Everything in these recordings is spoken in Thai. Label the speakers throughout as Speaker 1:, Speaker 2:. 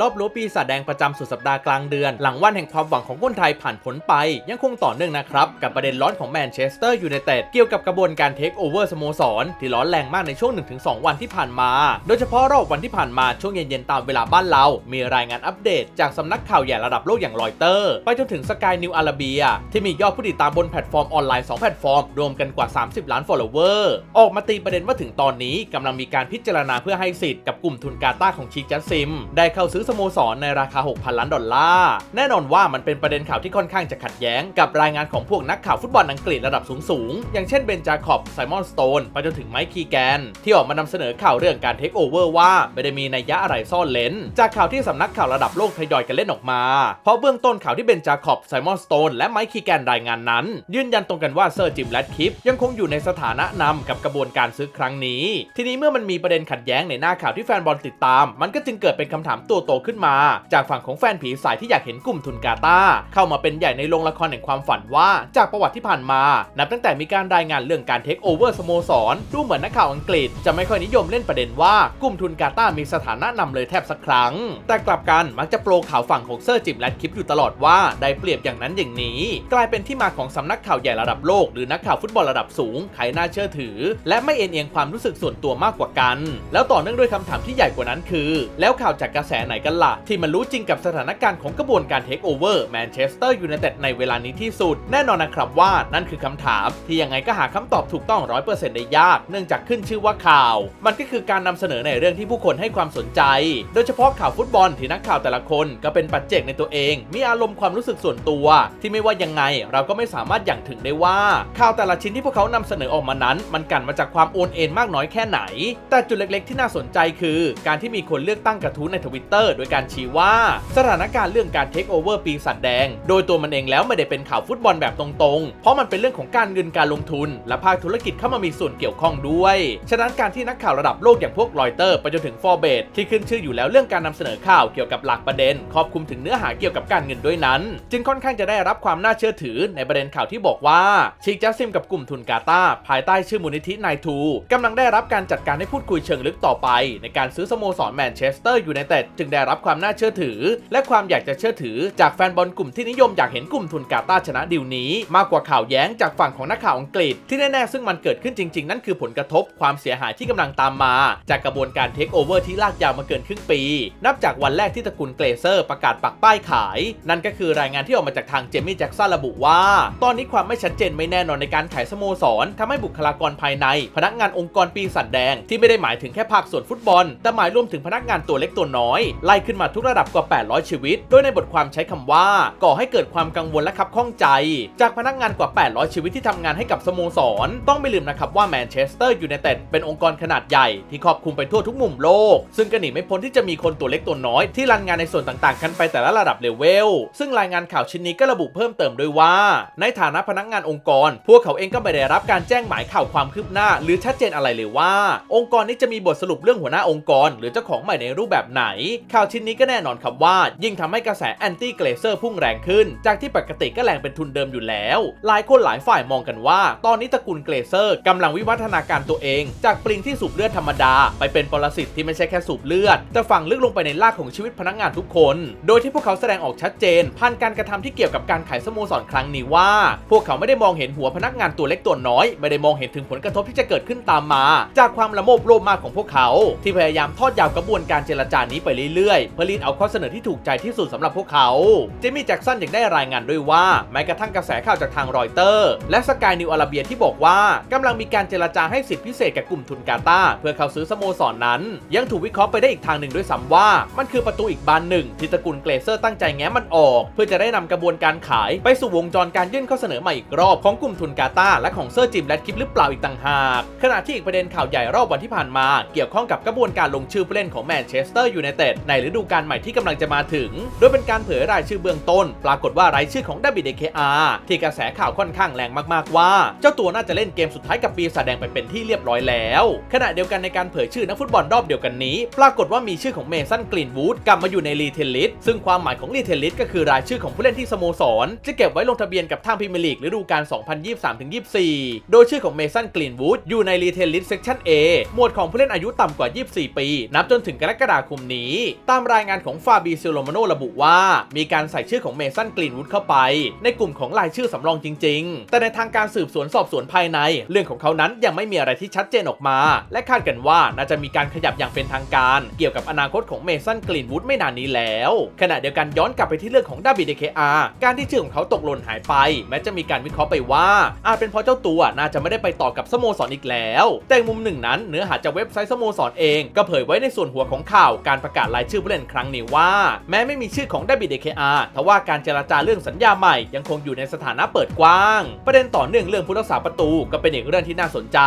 Speaker 1: รอบรู้ปีศาจแดงประจำสุดสัปดาห์กลางเดือน หลังวันแห่งความหวังของคนไทยผ่านพ้นไป ยังคงต่อเนื่องนะครับ กับประเด็นร้อนของแมนเชสเตอร์ยูไนเต็ดเกี่ยวกับกระบวนการเทคโอเวอร์สโมสร ที่ร้อนแรงมากในช่วง 1-2 วันที่ผ่านมา โดยเฉพาะรอบวันที่ผ่านมาช่วงเย็นๆตามเวลาบ้านเรา มีรายงานอัปเดต จากสำนักข่าวใหญ่ระดับโลกอย่างรอยเตอร์ไปจนถึงสกายนิวอาราเบียที่มียอดผู้ติดตามบนแพลตฟอร์มออนไลน์2แพลตฟอร์มรวมกันกว่า 30 ล้าน follower ออกมาตีประเด็นว่าถึงตอนนี้กำลังมีการพิจารณาเพื่อให้สิทธิ์กับกลุ่มทุนกาตาของชิกจัสซิม ได้เข้าซื้อสโมสรในราคา 6,000 ล้านดอลลาร์ แน่นอนว่ามันเป็นประเด็นข่าวที่ค่อนข้างจะขัดแย้งกับรายงานของพวกนักข่าวฟุตบอลอังกฤษระดับสูงๆ อย่างเช่นเบนจาคอบ ไซมอนสโตน ไปจนถึงไมค์คีแกน ที่ออกมานำเสนอข่าวเรื่องการเทคโอเวอร์ว่าไม่ได้มีนัยยะอะไรซ่อนเลนจากข่าวที่สำนักข่าวระดับโลกทยอยกันเล่นออกมา เพราะเบื้องต้นข่าวที่เบนจาคอบ ไซมอนสโตน และไมค์คีแกนรายงานนั้น ยืนยันตรงกันว่าเซอร์จิมแรดคิปยังคงอยู่ในสถานะนำกับกระบวนการซื้อครั้งนี้ ทีนี้เมื่อมันมีประเด็นขัดแย้งในหน้าข่าวที่แฟนบอลติดตาม มันก็จึงเกิดเป็นคำถามตัวโตขึ้นมา จากฝั่งของแฟนผีสายที่อยากเห็นกลุ่มทุนกาตาเข้ามาเป็นใหญ่ในโรงละครแห่งความฝันว่าจากประวัติที่ผ่านมา นับตั้งแต่มีการรายงานเรื่องการเทคโอเวอร์สโมสรดูเหมือนนักข่าวอังกฤษจะไม่ค่อยนิยมเล่นประเด็นว่ากลุ่มทุนกาตามีสถานะนำเลยแทบสักครั้ง แต่กลับกันมักจะโปรข่าวฝั่งของเซอร์จิมแรดคลิปอยู่ตลอดว่าได้เปรียบอย่างนั้นอย่างนี้ กลายเป็นที่มาของสำนักข่าวใหญ่ระดับโลกหรือนักข่าวฟุตบอลระดับสูงใครน่าเชื่อถือ และไม่เอ็นเอียงความรู้สึกส่วนตัวมากกว่ากัน แล้วต่อเนื่องด้วยคำถามที่ใหญ่กว่านั้นคือ แล้วข่าวจากกระแสไหนกันล่ะ ที่มันรู้จริงกับสถานการณ์ของกระบวนการเทคโอเวอร์แมนเชสเตอร์ยูไนเต็ดในเวลานี้ที่สุด แน่นอนนะครับว่านั่นคือคำถาม ที่ยังไงก็หาคำตอบถูกต้องร้อยเปอร์เซ็นต์ได้ยาก เนื่องจากขึ้นชื่อว่าข่าว มันก็คือการนำเสนอในเรื่องที่ผู้คนให้ความสนใจ โดยเฉพาะข่าวฟุตบอลที่นักข่าวแต่ละคนก็เป็นปัจเจกในตัวเอง มีอารมณ์ความรู้สึกส่วนตัว ที่ไม่ว่ายังไงเราก็ไม่สามารถอย่างถึงได้ว่า ข่าวแต่ละชิ้นที่พวกเขานำเสนอออกมานั้น มันกันมาจากความโอนเอ็นมากน้อยแค่ไหน แต่จุดเล็กๆ ที่น่าสนใจคือ การที่มีคนเลือกตั้งกระทู้ในทวิตเตอร์โดยการชี้ว่า สถานการณ์เรื่องการเทคโอเวอร์ปีศาจแดง โดยตัวมันเองแล้วไม่ได้เป็นข่าวฟุตบอลแบบตรงๆ เพราะมันเป็นเรื่องของการเงินการลงทุน และภาคธุรกิจเข้ามามีส่วนเกี่ยวข้องด้วย ฉะนั้นการที่นักข่าวระดับโลกอย่างพวกรอยเตอร์ไปจนถึงฟอร์เบทที่ขึ้นชื่ออยู่แล้วเรื่องการนำเสนอข่าวเกี่ยวกับหลักประเด็น ครอบคลุมถึงเนื้อหาเกี่ยวกับการเงินด้วยนั้น จึงค่อนข้างจะได้รับความน่าเชื่อถือในประเด็นข่าวที่บอกว่าชิกจัสซิมกับกลุ่มทุนกาตาภายใต้ชื่อมูลนิธินายทูกำลังได้รับการจัดการให้พูดคุยเชิงลึกต่อไป ในการซื้อสโมสรแมนเชสเตอร์ยูไนเต็ดจึงได้รับความน่าเชื่อถือ และความอยากจะเชื่อถือจากแฟนบอลกลุ่มที่นิยมอยากเห็นกลุ่มทุนกาตาชนะดีลนี้ มากกว่าข่าวแย้งจากฝั่งของนักข่าวอังกฤษที่แน่ๆซึ่งมันเกิดขึ้นจริง ๆ นั่นคือผลกระทบความเสียหายที่กำลังตามมา จากกระบวนการเทคโอเวอร์ที่ลากยาวมาเกินครึ่งปี นับจากวันแรกที่ตระกูลเกรเซอร์ประกาศปักป้ายขาย นั่นก็คือรายงานที่ออกมาจากทางเจมี่แจ็กสันระบุว่า ตอนนี้ความไม่ชัดเจนไม่แน่นอนในการขายสโมสรทำให้บุคลากรภายใน พนักงานองค์กรปีศาจแดง ที่ไม่ได้หมายถึงแค่ภาคส่วนฟุตบอล แต่หมายรวมถึงพนักงานตัวเล็กตัวน้อยไล่ขึ้นมาทุกระดับกว่า 800 ชีวิต โดยในบทความใช้คำว่า ก่อให้เกิดความกังวลและขับข้องใจ จากพนักงานกว่า 800 ชีวิตที่ทำงานให้กับสโมสร ต้องไม่ลืมนะครับว่าแมนเชสเตอร์ยูไนเต็ดเป็นองค์กรขนาดใหญ่ที่ครอบคลุมไปทั่วทุกมุมโลก ซึ่งก็หนีไม่พ้นที่จะมีคนตัวเล็กตัวน้อยที่รันงานในส่วนต่างๆ กันไปแต่ละระดับเลเวล ซึ่งรายงานข่าวชิ้นนี้ก็ระบุเพิ่มเติมด้วยว่า ในฐานะพนักงานองค์กร พวกเขาเองก็ไม่ได้รับการแจ้งหมายข่าวความคืบหน้า หรือชัดเจนอะไรเลยว่า องค์กรนี้จะมีบทสรุปเรื่องหัวหน้าองค์กร หรือเจ้าของใหม่ในรูปแบบไหนข่าวชิ้นนี้ก็แน่นอนครับว่า ยิ่งทำให้กระแสแอนตี้เกรเซอร์พุ่งแรงขึ้น จากที่ปกติก็แรงเป็นทุนเดิมอยู่แล้ว หลายคนหลายฝ่ายมองกันว่า ตอนนี้ตระกูลเกรเซอร์กำลังวิวัฒนาการตัวเอง จากปลิงที่สูบเลือดธรรมดา ไปเป็นปรสิตที่ไม่ใช่แค่สูบเลือด แต่ฝังลึกลงไปในรากของชีวิตพนักงานทุกคน โดยที่พวกเขาแสดงออกชัดเจน ผ่านการกระทำที่เกี่ยวกับการขายสโมสรครั้งนี้ว่า พวกเขาไม่ได้มองเห็นหัวพนักงานตัวเล็กตัวน้อย ไม่ได้มองเห็นถึงผลกระทบที่จะเกิดขึ้นตามมา จากความละโมบโลภมากของพวกเขา ที่พยายามทอดยาวกระบวนการเจรจานี้ไปเรื่อยๆ เพื่อรีดเอาข้อเสนอที่ถูกใจที่สุดสำหรับพวกเขาเจมี่แจ็กสันยังได้รายงานด้วยว่า แม้กระทั่งกระแสข่าวจากทางรอยเตอร์ และสกายนิวอาราเบียที่บอกว่ากำลังมีการเจรจาให้สิทธิพิเศษกับกลุ่มทุนกาตาเพื่อเขาซื้อสโมสรนนั้น ยังถูกวิเคราะห์ไปได้อีกทางหนึ่งด้วยซ้ำว่า มันคือประตูอีกบานหนึ่งที่ตระกูลเกรเซอร์ตั้งใจแง้มมันออก เพื่อจะได้นำกระบวนการขายไปสู่วงจรการยื่นข้อเสนอใหม่อีกรอบของกลุ่มทุนกาตาและของเซอร์จิมแรดคลิปหรือเปล่าอีกต่างหาก ขณะที่อีกประเด็นข่าวใหญ่รอบวันที่ผ่านมา เกี่ยวข้องกับกระบวนการลงชื่อผู้เล่นของแมนเชสเตอร์ยูไนเต็ดในฤดูกาลใหม่ที่กำลังจะมาถึง โดยเป็นการเผยรายชื่อเบื้องต้น ปรากฏว่ารายชื่อของดับบิเดเคอาที่กระแสข่าวค่อนข้างแรงมากๆว่า เจ้าตัวน่าจะเล่นเกมสุดท้ายกับปีศาจแดงไปเป็นที่เรียบร้อยแล้ว ขณะเดียวกันในการเผยชื่อนักฟุตบอลรอบเดียวกันนี้ ปรากฏว่ามีชื่อของเมสันกรีนวูดกลับมาอยู่ในรีเทลลิสซึ่งความหมายของรีเทลลิสก็คือรายชื่อของผู้เล่นที่สโมสร จะเก็บไว้ลงทะเบียนกับทางพรีเมียร์ลีกฤดูกาล 2023-24 โดยชื่อของเมสันกรีนวูดอยู่ในรีเทลลิสเซกชัน A หมวดของผู้เล่นอายุต่ำกว่า 24 ปี นับจนถึงกรกฎาคมนี้ตามรายงานของฟาบีซิโลมาโนระบุว่า มีการใส่ชื่อของเมสันกรีนวูดเข้าไป ในกลุ่มของรายชื่อสำรองจริง ๆ แต่ในทางการสืบสวนสอบสวนภายใน เรื่องของเขานั้นยังไม่มีอะไรที่ชัดเจนออกมา และคาดกันว่าน่าจะมีการขยับอย่างเป็นทางการ เกี่ยวกับอนาคตของเมสันกรีนวูดไม่นานนี้แล้ว ขณะเดียวกันย้อนกลับไปที่เรื่องของดาบิเดเคอาการที่ชื่อของเขาตกหล่นหายไป แม้จะมีการวิเคราะห์ไปว่า อาจเป็นเพราะเจ้าตัวน่าจะไม่ได้ไปต่อกับสโมสรอีกแล้ว แต่มุมหนึ่งนั้นเนื้อหาจากเว็บไซต์สโมสรเอง ก็เผยไว้ในส่วนหัวของข่าวการประกาศรายชื่อผู้เล่นครั้งนี้ว่า แม้ไม่มีชื่อของดบิเดเคอาทว่าการเจรจาเรื่องสัญญาใหม่ยังคงอยู่ในสถานะเปิดกว้าง ประเด็นต่อเนื่องเรื่องผู้รักษาประตูก็เป็นอีกเรื่องที่น่าสนใจ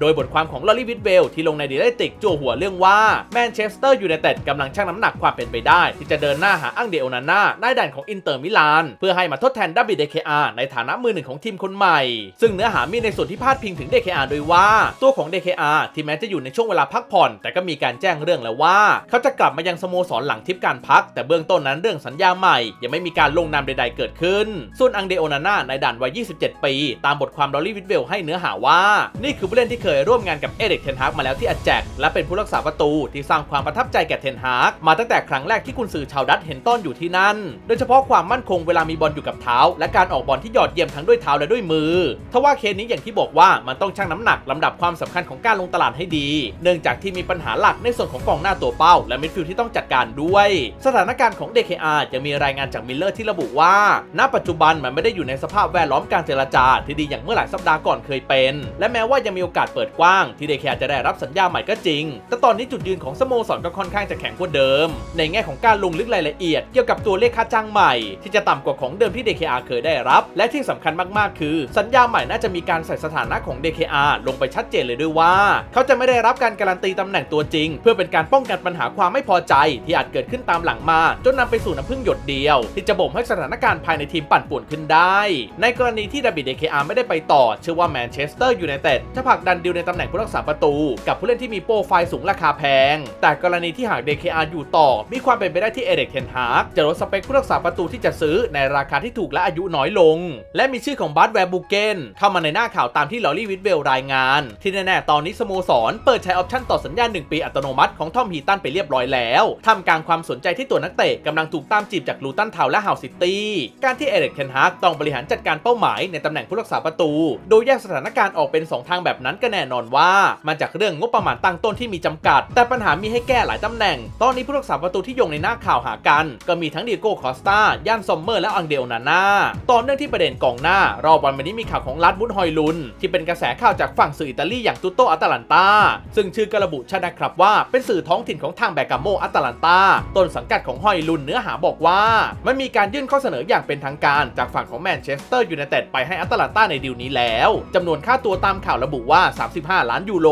Speaker 1: โดยบทความของลอรี่วิดเวลที่ลงในดีเลติกจั่วหัวเรื่องว่าแมนเชสเตอร์ยูไนเต็ดกำลังชั่งน้ำหนักความเป็นไปได้ ที่จะเดินหน้าหาอังเดโอนาน่าในด่านของอินเตอร์มิลาน เพื่อให้มาทดแทนดับบิเดเคอาในฐานะมือหนึ่งของทีมคนใหม่ ซึ่งเนื้อหามีในส่วนที่พาดพิงถึง DKR โดยว่า ตัวของ DKR ที่แม้จะอยู่ในช่วงเวลาพักผ่อน แต่ก็มีการแจ้งเรื่องแล้วว่า เขาจะกลับมายังสโมสรหลังทิปการพัก แต่เบื้องต้นนั้นเรื่องสัญญาใหม่ ยังไม่มีการลงนามใดๆเกิดขึ้น ส่วนอังเดโอนาน่าในด่านวัย 27 ปี ตามบทความดอลลี่วิดเวลให้เนื้อหาว่า นี่คือผู้เล่นที่เคยร่วมงานกับเอเด็กเทนฮากมาแล้วที่อาแจกและเป็นผู้รักษาประตูที่สร้างความประทับใจแก่เทนฮากมาตั้งแต่ครั้งแรกที่กุนซือชาวดัตเห็นต้อนอยู่ที่นั่น โดยเฉพาะความมั่นคงเวลามีบอลอยู่กับเท้า และการออกบอลที่ยอดเยี่ยมทั้งด้วยเท้าและด้วยมือทว่าเคสนี้อย่างที่บอกว่ามันต้องชั่งน้ำหนักลำดับความสำคัญของการลงตลาดให้ดี เนื่องจากที่มีปัญหาหลักในส่วนของกองหน้าตัวเป้า และมิดฟิลด์ที่ต้องจัดการด้วย สถานการณ์ของ DKR ยังมีรายงานจากมิลเลอร์ที่ระบุว่า ณ ปัจจุบันมันไม่ได้อยู่ในสภาพแวดล้อมการเจรจาที่ดีอย่างเมื่อหลายสัปดาห์ก่อนเคยเป็น และแม้ว่ายังมีโอกาสเปิดกว้างที่ DKR จะได้รับสัญญาใหม่ก็จริง แต่ตอนนี้จุดยืนของสโมสรก็ค่อนข้างจะแข็งกว่าเดิม ในแง่ของการลงลึกรายละเอียดเกี่ยวกับตัวเลขค่าจ้างใหม่ ที่จะต่ำกว่าของเดิมที่ DKR เคยได้รับ และที่สำคัญมากๆ คือ สัญญาใหม่น่าจะมีการใส่สถานะของ DKR ลงไปชัดเจนเลยด้วยว่า เขาจะไม่ได้รับการการันตีตำแหน่งตัวจริง เพื่อเป็นการป้องกันปัญหาความไม่พอใจที่อาจเกิดขึ้นตามหลังมา จนนำไปสู่น้ำพึ่งหยดเดียว ที่จะบ่มให้สถานการณ์ภายในทีมปั่นป่วนขึ้นได้ ในกรณีที่ดาบิด DKR ไม่ได้ไปต่อ เชื่อว่าแมนเชสเตอร์ยูไนเต็ดจะผลักดันดิวในตำแหน่งผู้รักษาประตู กับผู้เล่นที่มีโปรไฟล์สูงราคาแพง แต่กรณีที่หาก DKR อาอยู่ต่อ มีความเป็นไปได้ที่เอเด็กเทนฮากจะลดสเปคผู้รักษาประตูที่จะซื้อในราคาที่ถูกและอายุน้อยลง และมีชื่อของบัตแวร์บูเกนเข้ามาในหน้าข่าวตามที่ลอรี่วิดเวลรายงาน ที่แน่ๆตอนนี้สโมสรเปิดใช้ออปชั่นต่อสัญญา1ปีอัตโนมัติของทอมฮีตันไปเรียบร้อยแล้วทำกลางความสนใจที่ตัวนักเตะกำลังถูกตามจีบจากลูตันทาวและฮาวซิตี้การที่เอเด็กเทนฮากต้องบริหารจัดการเป้าหมายในตำแหน่งผู้รักษาประตู โดยแยกสถานการณ์ออกเป็น 2 ทางแบบนั้นก็แน่นอนว่า มาจากเรื่องงบประมาณตั้งต้นที่มีจำกัด แต่ปัญหามีให้แก้หลายตำแหน่ง ตอนนี้ผู้รักษาประตูที่โยงในหน้าข่าวหากัน ก็มีทั้งดีโก้คอสตาย่านซอมเมอร์และอังเดลนาน่าตอนเนื่องที่ประเด็นกองหน้ารอบวันนี้มีข่าวของลัดบุนฮอยลุน ที่เป็นกระแสข่าวจากฝั่งสื่ออิตาลีอย่างตุโตอัตแลนตาซึ่งชื่อกระบุชนะครับว่าเป็นสื่อท้องถิ่นของทางแบกาโมอัตแลนตาต้นสังกัดของฮอยลุนเนื้อหาบอกว่า มันมีการยื่นข้อเสนออย่างเป็นทางการจากฝั่งของแมนเชสเตอร์ยูไนเต็ดไปให้อัตแลนตาในดีลนี้แล้วจำนวนค่าตัวตามข่าวระบุว่า 35 ล้านยูโร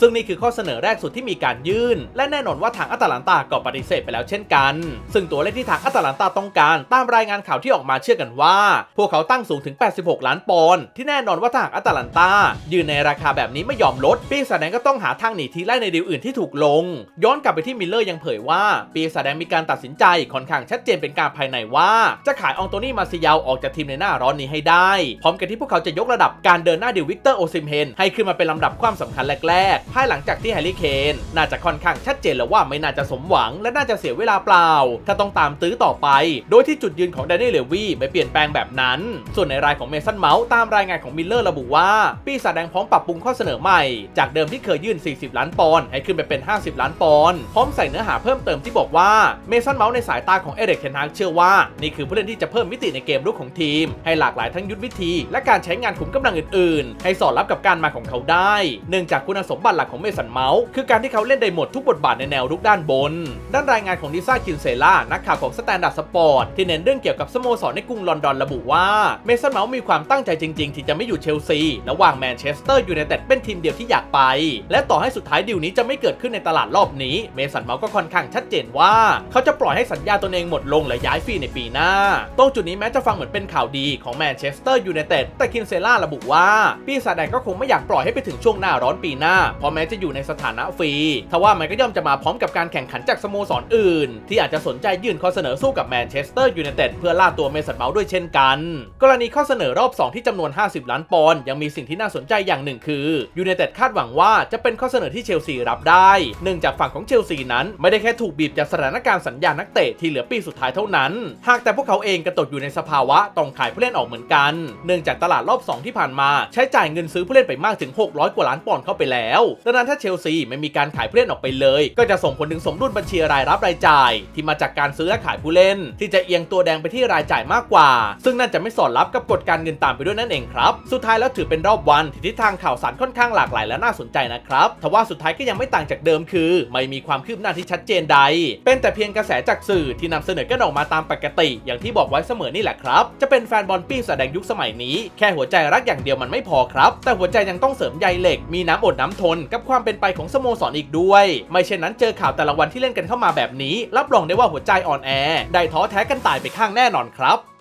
Speaker 1: ซึ่งนี่คือข้อเสนอแรกสุดที่มีการยื่น และแน่นอนว่าทางอัตแลนตาก็ปฏิเสธไปแล้วเช่นกัน ซึ่งตัวเลขที่ทางอัตแลนตาต้องการตามรายงานข่าวที่ออกมาเชื่อกันว่า พวกเขาตั้งสูงถึง 86 ล้านปอนด์ที่แน่นอนว่าทางอัตแลนตายืนในราคาแบบนี้ไม่ยอมลดปีศาจแดงก็ต้องหาทางหนีทีไล่ในดีลอื่นที่ถูกลง ย้อนกลับไปที่มิลเลอร์ยังเผยว่าปีศาจแดงมีการตัดสินใจค่อนข้างชัดเจนเป็นการภายในว่า จะขายอองโตนี่มาซิยาวออกจากทีมในหน้าร้อนนี้ให้ได้ พร้อมกันที่พวกเขาจะยกระดับการเดินหน้าดิววิกเตอร์โอซิมเฮนให้ขึ้นมาเป็นลำดับความสำคัญแรกๆ ภายหลังจากที่แฮร์รี่เคนน่าจะค่อนข้างชัดเจนแล้วว่าไม่น่าจะสมหวังและน่าจะเสียเวลาเปล่า ถ้าต้องตามตื้อต่อไป โดยที่จุดยืนของแดนนี่เลวีไม่เปลี่ยนแปลงแบบนั้น ส่วนในรายของเมสันเมาส์ตามรายงานของมิลเลอร์ระบุว่า ปีศาจแดงพร้อมปรับปรุงข้อเสนอใหม่ จากเดิมที่เคยยื่น 40 ล้านปอนด์ให้ขึ้นไปเป็น 50 ล้านปอนด์พร้อมใส่เนื้อหาเพิ่มเติมที่บอกว่าเมสันเมาส์ในสายตาของเอเด็กเทนฮากเชื่อว่า นี่คือผู้เล่นที่จะเพิ่มมิติในเกมรุกของทีม ให้หลากหลายทั้งยุทธวิธี และการใช้งานขุมกำลังอื่นๆ ให้สอดรับกับการมาของเขาได้ เนื่องจากคุณสมบัติหลักของเมสันเมาส์คือการที่เขาเล่นได้หมดทุกบทบาทในแนวรุกด้านบน ด้านรายงานของดิซ่าคินเซล่านักข่าวของสแตนดาร์ดสปอร์ตที่เน้นเรื่องเกี่ยวกับสโมสรในกรุงลอนดอนระบุว่าเมสันเมาส์มีความตั้งใจจริง ๆ ที่จะไม่อยู่เชลซีและวางแมนเชสเตอร์ยูไนเต็ดเป็นทีมเดียวที่อยากไป และต่อให้สุดท้ายดีลนี้จะไม่เกิดขึ้นในตลาดรอบนี้เมสันเมาส์ก็ค่อนข้างชัดเจนว่าเขาจะปล่อยให้สัญญาตนเองหมดลงและย้ายฟรีในปีหน้า ตรงจุดนี้แม้จะฟังเหมือนเป็นข่าวดีของแมนเชสเตอร์ยูไนเต็ดแต่คินเซล่าระบุว่าปีศาจแดงก็คงไม่อยากปล่อยให้ไปถึงช่วงหน้าร้อนปีหน้า เพราะแม้จะอยู่ในสถานะฟรีทว่ามันก็ย่อมจะมาพร้อมกับการแข่งขันจากสโมสรออื่น ที่อาจจะสนใจยื่นข้อเสนอสู้กับแมนเชสเตอร์ยูไนเต็ดเพื่อล่าตัวเมสันเมาส์ด้วยเช่นกัน กรณีข้อเสนอรอบ 2 ที่จำนวน 50 ล้านปอนด์ยังมีสิ่งที่น่าสนใจอย่างหนึ่งคือยูไนเต็ดคาดหวังว่าจะเป็นข้อเสนอที่เชลซีรับได้ เนื่องจากฝั่งของเชลซีนั้นไม่ได้แค่ถูกกบีบจากสถานการณ์สัญญานักเตะที่เหลือปีสุดท้ายเท่านั้น หากแต่พวกเขาเองก็ตกอยู่ในสภาวะต้องขายผู้เล่นออกเหมือนกัน เนื่องจากตลาดรอบ 2 ที่ผ่านมา ใช้จ่ายเงินซื้อผู้เล่นไปมากถึง 600 กว่าล้านปอนด์เข้าไปแล้วดังนั้นถ้าเชลซีไม่มีการขายผู้เล่นออกไปเลย ก็จะส่งผลถึงสมดุลบัญชีรายรับรายจ่าย ที่มาจากการซื้อและขายผู้เล่น ที่จะเอียงตัวแดงไปที่รายจ่ายมากกว่า ซึ่งนั่นจะไม่สอดรับกับกฎการเงินตามไปด้วยนั่นเองครับ สุดท้ายแล้วถือเป็นรอบวันที่ทิศทางข่าวสารค่อนข้างหลากหลายและน่าสนใจนะครับทว่าสุดท้ายก็ยังไม่ต่างจากเดิมคือ ไม่มีความคืบหน้าที่ชัดเจนใด เป็นแต่เพียงกระแสจากสื่อที่นำเสนอกันออกมาตามปกติ อย่างที่บอกไว้เสมอนี่แหละครับ จะเป็นแฟนบอลปี้แสดงยุคสมัยนี้ แค่หัวใจรักอย่างเดียวมันไม่พอครับ แต่หัวใจยังต้องเสริมใยเหล็ก มีน้ำอดน้ำทน กับความเป็นไปของสโมสรอีกด้วย ไม่เช่นนั้นเจอข่าวแต่ละวันที่เล่นกันเข้ามาแบบนี้ รับรองได้ว่าหัวใจอ่อนแอ ได้ท้อแท้กันตายไปข้างแน่นอนครับ